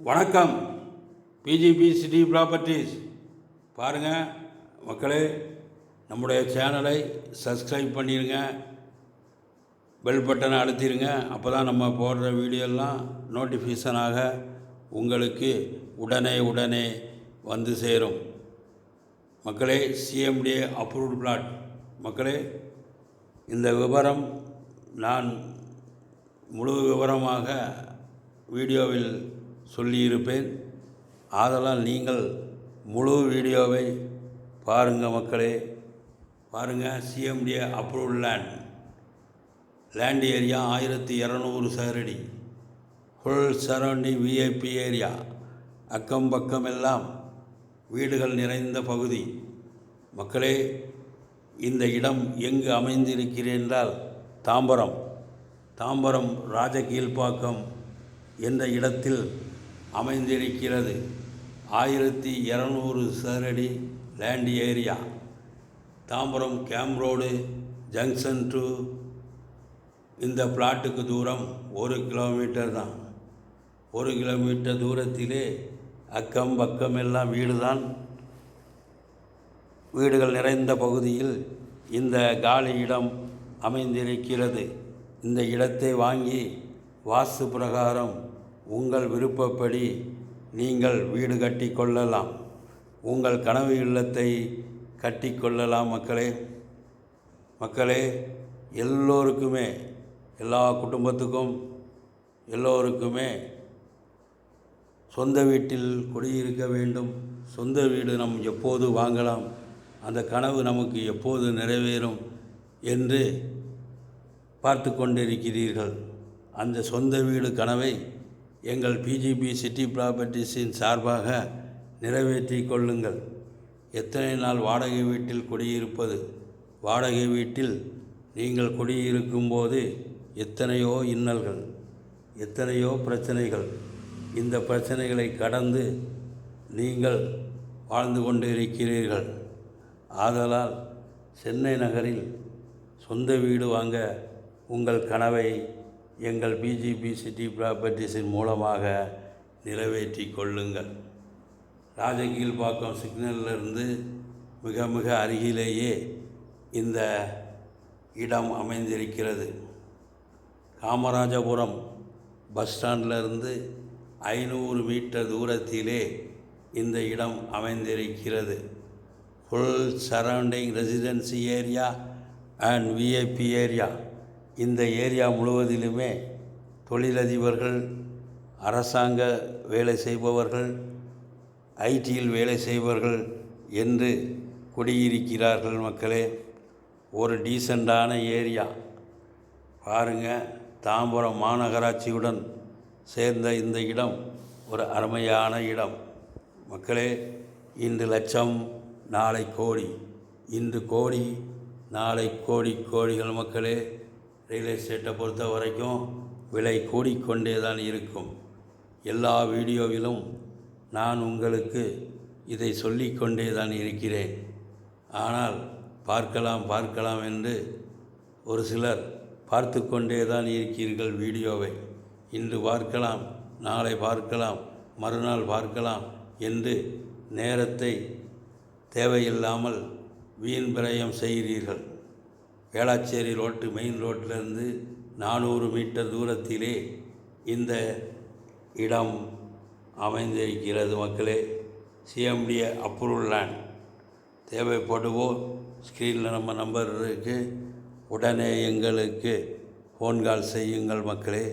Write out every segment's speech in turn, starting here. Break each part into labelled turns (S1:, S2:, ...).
S1: வணக்கம். PGP city properties பாருங்கள் மக்களே நம்முடைய சேனலை சப்ஸ்கிரைப் பண்ணிடுங்க பெல் பட்டனை அழுத்திடுங்க அப்போ தான் நம்ம போடுற வீடியோலாம் நோட்டிஃபிகேஷனாக உங்களுக்கு உடனே உடனே வந்து சேரும். மக்களே சிஎம்டிஏ அப்ரூவ்ட் பிளாட் மக்களே இந்த விவரம் நான் முழு விவரமாக வீடியோவில் சொல்லியிருப்பேன். ஆதலால் நீங்கள் முழு வீடியோவை பாருங்கள் மக்களே. பாருங்கள் CMDA approved land. Land area ஆயிரத்தி இரநூறு சதுரடி. Full surrounding VIP area. அக்கம் பக்கம் எல்லாம் வீடுகள் நிறைந்த பகுதி. மக்களே இந்த இடம் எங்கு அமைந்திருக்கிறேன் என்றால் தாம்பரம். தாம்பரம் ராஜகீழ்ப்பாக்கம் என்ற இடத்தில் அமைந்திருக்கிறது. ஆயிரத்தி இரநூறு சதுரடி land area Tambaram Camp Road junction to இந்த பிளாட்டுக்கு தூரம் ஒரு கிலோமீட்டர் தான். ஒரு கிலோமீட்டர் தூரத்திலே அக்கம் பக்கம் எல்லாம் வீடு தான் வீடுகள் நிறைந்த பகுதியில் இந்த காலி இடம் அமைந்திருக்கிறது. இந்த இடத்தை வாங்கி வாஸ்து பிரகாரம் உங்கள் விருப்பப்படி நீங்கள் வீடு கட்டி கொள்ளலாம் உங்கள் கனவு இல்லத்தை கட்டி கொள்ளலாம் மக்களே. மக்களே எல்லோருக்குமே எல்லா குடும்பத்துக்கும் எல்லோருக்குமே சொந்த வீட்டில் குடியிருக்க வேண்டும். சொந்த வீடு நம் எப்போது வாங்கலாம்? அந்த கனவு நமக்கு எப்போது நிறைவேறும் என்று பார்த்து கொண்டிருக்கிறீர்கள். அந்த சொந்த வீடு கனவை எங்கள் பிஜிபி சிட்டி ப்ராப்பர்ட்டிஸின் சார்பாக நிறைவேற்றி கொள்ளுங்கள். எத்தனை நாள் வாடகை வீட்டில் குடியிருப்பது? வாடகை வீட்டில் நீங்கள் குடியிருக்கும்போது எத்தனையோ இன்னல்கள் எத்தனையோ பிரச்சனைகள். இந்த பிரச்சனைகளை கடந்து நீங்கள் வாழ்ந்து கொண்டு இருக்கிறீர்கள் ஆதலால் சென்னை நகரில் சொந்த வீடு வாங்க உங்கள் கனவை எங்கள் பிஜிபி சிட்டி ப்ராப்பர்ட்டிஸின் மூலமாக நிறைவேற்றி கொள்ளுங்கள். ராஜகீழ்பாக்கம் சிக்னல்லிருந்து மிக மிக அருகிலேயே இந்த இடம் அமைந்திருக்கிறது. காமராஜபுரம் பஸ் ஸ்டாண்டிலிருந்து ஐநூறு மீட்டர் தூரத்திலே இந்த இடம் அமைந்திருக்கிறது. Full surrounding residency area and VIP area இந்த ஏரியா முழுவதிலுமே தொழிலதிபர்கள் அரசாங்க வேலை செய்பவர்கள் ஐடியில் வேலை செய்பவர்கள் என்று குடியிருக்கிறார்கள் மக்களே. ஒரு டீசெண்டான ஏரியா. பாருங்கள் தாம்பரம் மாநகராட்சியுடன் சேர்ந்த இந்த இடம் ஒரு அருமையான இடம். மக்களே இன்று லட்சம் நாளை கோடி. இன்று கோடி நாளை கோடி கோடிகள் மக்களே. ரியல் எஸ்டேட்டை பொறுத்த வரைக்கும் விலை கூடிக்கொண்டே தான் இருக்கும். எல்லா வீடியோவிலும் நான் உங்களுக்கு இதை சொல்லிக்கொண்டே தான் இருக்கிறேன். ஆனால் பார்க்கலாம் பார்க்கலாம் என்று ஒரு சிலர் பார்த்து கொண்டே தான் இருக்கிறீர்கள் வீடியோவை. இன்று பார்க்கலாம் நாளை பார்க்கலாம் மறுநாள் பார்க்கலாம் என்று நேரத்தை தேவையில்லாமல் வீண் பிரயம் செய்கிறீர்கள். வேளாச்சேரி ரோட்டு மெயின் ரோட்டிலிருந்து நானூறு மீட்டர் தூரத்திலே இந்த இடம் அமைந்திருக்கிறது மக்களே. சிஎம்டிஏ அப்ரூவல் லேண்ட் தேவைப்படுவோர் ஸ்க்ரீனில் நம்ம நம்பர் இருக்குது உடனே எங்களுக்கு ஃபோன் கால் செய்யுங்கள் மக்களே.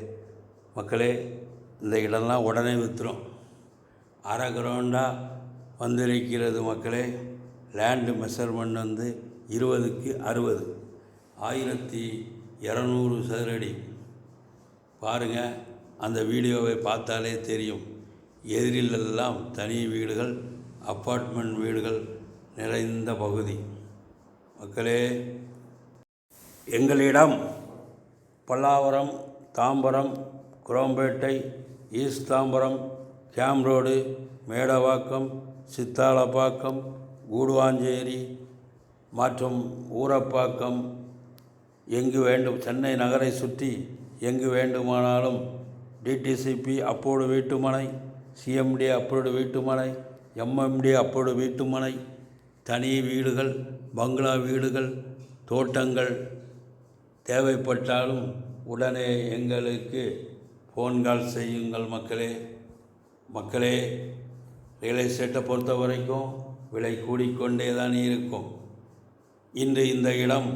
S1: மக்களே இந்த இடம்லாம் உடனே விற்றுரும் அரை கிரவுண்டாக வந்திருக்கிறது மக்களே. லேண்டு மெஷர்மெண்ட் வந்து இருபதுக்கு அறுபது. ஆயிரத்தி இரநூறு சதுரடி. பாருங்கள் அந்த வீடியோவை பார்த்தாலே தெரியும். எதிரிலெல்லாம் தனி வீடுகள் அப்பார்ட்மெண்ட் வீடுகள் நிறைந்த பகுதி. மக்களே எங்களிடம் Pallavaram Tambaram Chromepet East Tambaram Camp Road Medavakkam Sithalapakkam Guduvanchery மற்றும் ஊரப்பாக்கம் எங்கு வேண்டும்? சென்னை நகரை சுற்றி எங்கு வேண்டுமானாலும் டிடிசிபி அப்போடு வீட்டுமனை சிஎம்டி அப்போடு வீட்டுமனை எம்எம்டி அப்போடு வீட்டுமனை தனி வீடுகள் பங்களா வீடுகள் தோட்டங்கள் தேவைப்பட்டாலும் உடனே எங்களுக்கு ஃபோன் கால் செய்யுங்கள் மக்களே. மக்களே ரியல் எஸ்டேட்டை பொறுத்த வரைக்கும் விலை கூடிக்கொண்டே தான் இருக்கும். இன்று இந்த இடம்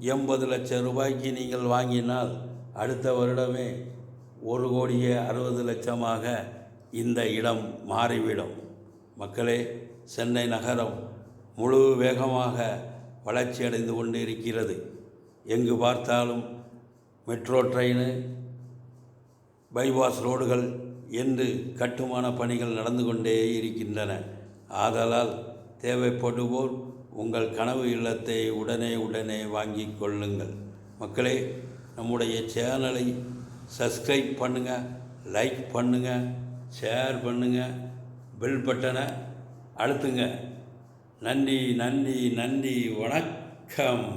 S1: எண்பது லட்சம் ரூபாய்க்கு நீங்கள் வாங்கினால் அடுத்த வருடமே ஒரு கோடியே அறுபது லட்சமாக இந்த இடம் மாறிவிடும். மக்களே சென்னை நகரம் முழு வேகமாக வளர்ச்சி அடைந்து கொண்டு இருக்கிறது எங்கு பார்த்தாலும் மெட்ரோ ட்ரெயின் பைபாஸ் ரோடுகள் என்று கட்டுமான பணிகள் நடந்து கொண்டே இருக்கின்றன. ஆதலால் தேவைப்படுவோர் உங்கள் கனவு இல்லத்தை உடனே உடனே வாங்கி கொள்ளுங்கள். மக்களே நம்முடைய சேனலை சப்ஸ்கிரைப் பண்ணுங்கள் லைக் பண்ணுங்கள் ஷேர் பண்ணுங்கள் பெல் பட்டனை அழுத்துங்க. நன்றி நன்றி நன்றி வணக்கம்.